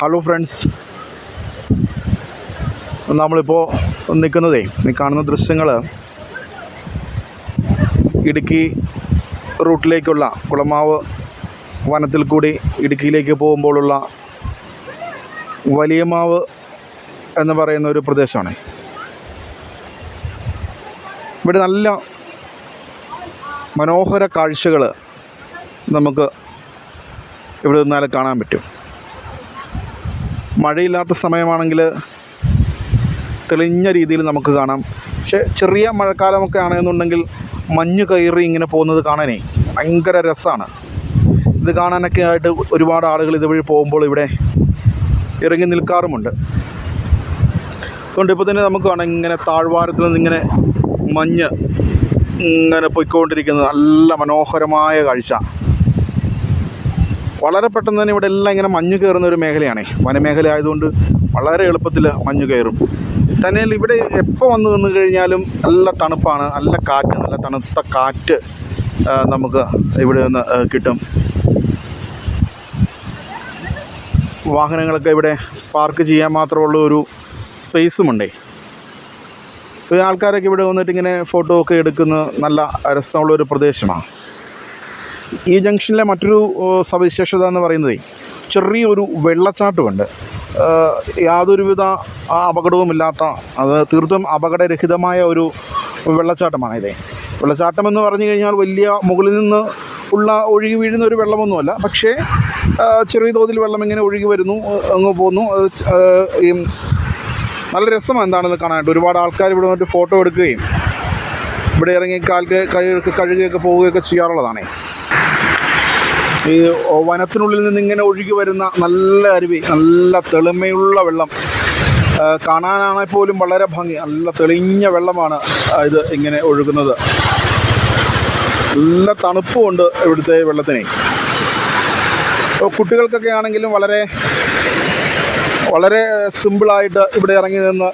Hello friends നമ്മളിപ്പോൾ നിൽക്കുന്നതേ നീ കാണുന്ന ദൃശ്യങ്ങൾ ഇടുക്കി റൂട്ടിലേക്കുള്ള കുളമാവ് വനത്തിൽ കൂടി ഇടുക്കിയിലേക്ക് പോകുമ്പോഴുള്ള വലിയമാവ് എന്ന് പറയുന്ന ഒരു പ്രദേശമാണ്. ഇവിടെ നല്ല മനോഹര കാഴ്ചകൾ നമുക്ക് ഇവിടെ നിന്നാൽ കാണാൻ പറ്റും. മഴയില്ലാത്ത സമയമാണെങ്കിൽ തെളിഞ്ഞ രീതിയിൽ നമുക്ക് കാണാം. പക്ഷേ ചെറിയ മഴക്കാലമൊക്കെ ആണെന്നുണ്ടെങ്കിൽ മഞ്ഞ് കയറി ഇങ്ങനെ പോകുന്നത് കാണാനേ ഭയങ്കര രസമാണ്. ഇത് കാണാനൊക്കെ ആയിട്ട് ഒരുപാട് ആളുകൾ ഇതുവഴി പോകുമ്പോൾ ഇവിടെ ഇറങ്ങി നിൽക്കാറുമുണ്ട്. അതുകൊണ്ട് ഇപ്പോൾ തന്നെ നമുക്ക് കാണാം ഇങ്ങനെ താഴ്വാരത്തിൽ നിന്ന് ഇങ്ങനെ മഞ്ഞ് ഇങ്ങനെ പൊയ്ക്കൊണ്ടിരിക്കുന്നത്. നല്ല മനോഹരമായ കാഴ്ച. വളരെ പെട്ടെന്ന് തന്നെ ഇവിടെ എല്ലാം ഇങ്ങനെ മഞ്ഞ് കയറുന്ന ഒരു മേഖലയാണ്. വനമേഖല ആയതുകൊണ്ട് വളരെ എളുപ്പത്തിൽ മഞ്ഞ് കയറും. തന്നെ ഇവിടെ എപ്പോൾ വന്ന് നിന്ന് കഴിഞ്ഞാലും നല്ല തണുപ്പാണ്. നല്ല കാറ്റ് നല്ല തണുത്ത കാറ്റ് നമുക്ക് ഇവിടെ നിന്ന് കിട്ടും. വാഹനങ്ങളൊക്കെ ഇവിടെ പാർക്ക് ചെയ്യാൻ മാത്രമുള്ള ഒരു സ്പേസുമുണ്ടേ. ആൾക്കാരൊക്കെ ഇവിടെ വന്നിട്ട് ഇങ്ങനെ ഫോട്ടോ ഒക്കെ എടുക്കുന്ന നല്ല രസമുള്ളൊരു പ്രദേശമാണ്. ഈ ജംഗ്ഷനിലെ മറ്റൊരു സവിശേഷത എന്ന് പറയുന്നത് ചെറിയൊരു വെള്ളച്ചാട്ടമുണ്ട്. യാതൊരുവിധ അപകടവുമില്ലാത്ത അത് തീർത്തും അപകടരഹിതമായ ഒരു വെള്ളച്ചാട്ടമാണ് ഇതേ വെള്ളച്ചാട്ടം എന്ന് പറഞ്ഞു കഴിഞ്ഞാൽ വലിയ മുകളിൽ നിന്ന് ഉള്ള ഒഴുകി വീഴുന്ന ഒരു വെള്ളമൊന്നുമല്ല. പക്ഷേ ചെറിയ തോതിൽ വെള്ളം ഇങ്ങനെ ഒഴുകി വരുന്നു അങ്ങ് പോകുന്നു അത് ഈ നല്ല രസമാണ് എന്താണെന്ന് കാണാനായിട്ട്. ഒരുപാട് ആൾക്കാർ ഇവിടെ വന്നിട്ട് ഫോട്ടോ എടുക്കുകയും ഇവിടെ ഇറങ്ങി കാൽക്ക് കഴുകൊക്കെ കഴുകുകയൊക്കെ പോവുകയൊക്കെ ചെയ്യാറുള്ളതാണേ. ഈ വനത്തിനുള്ളിൽ നിന്ന് ഇങ്ങനെ ഒഴുകി വരുന്ന നല്ല അരുവി നല്ല തെളിമയുള്ള വെള്ളം കാണാനാണെങ്കിൽ പോലും വളരെ ഭംഗി നല്ല തെളിഞ്ഞ വെള്ളമാണ് ഇത് ഇങ്ങനെ ഒഴുകുന്നത്. നല്ല തണുപ്പുമുണ്ട് ഇവിടുത്തെ വെള്ളത്തിനെ. കുട്ടികൾക്കൊക്കെ ആണെങ്കിലും വളരെ വളരെ സിമ്പിളായിട്ട് ഇവിടെ ഇറങ്ങി നിന്ന്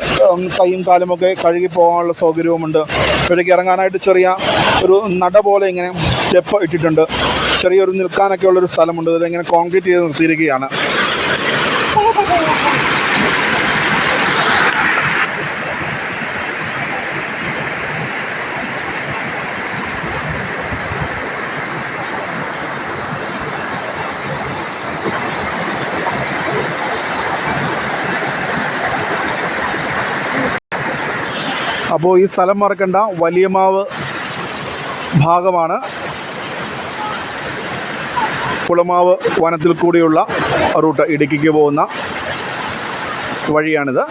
കൈയും കാലുമൊക്കെ കഴുകി പോകാനുള്ള സൗകര്യവുമുണ്ട്. ഇവിടേക്ക് ഇറങ്ങാനായിട്ട് ചെറിയ ഒരു നട പോലെ ഇങ്ങനെ സ്റ്റെപ്പ് ഇട്ടിട്ടുണ്ട്. ചെറിയൊരു നിൽക്കാനൊക്കെ ഉള്ളൊരു സ്ഥലമുണ്ട്. ഇതിലിങ്ങനെ കോൺക്രീറ്റ് ചെയ്ത് നിർത്തിയിരിക്കുകയാണ്. അപ്പോൾ ഈ സ്ഥലം മറക്കണ്ട. വലിയമാവ് ഭാഗമാണ്. കുളമാവ് വനത്തിൽ കൂടിയുള്ള റൂട്ട് ഇടുക്കിക്ക് പോകുന്ന വഴിയാണിത്.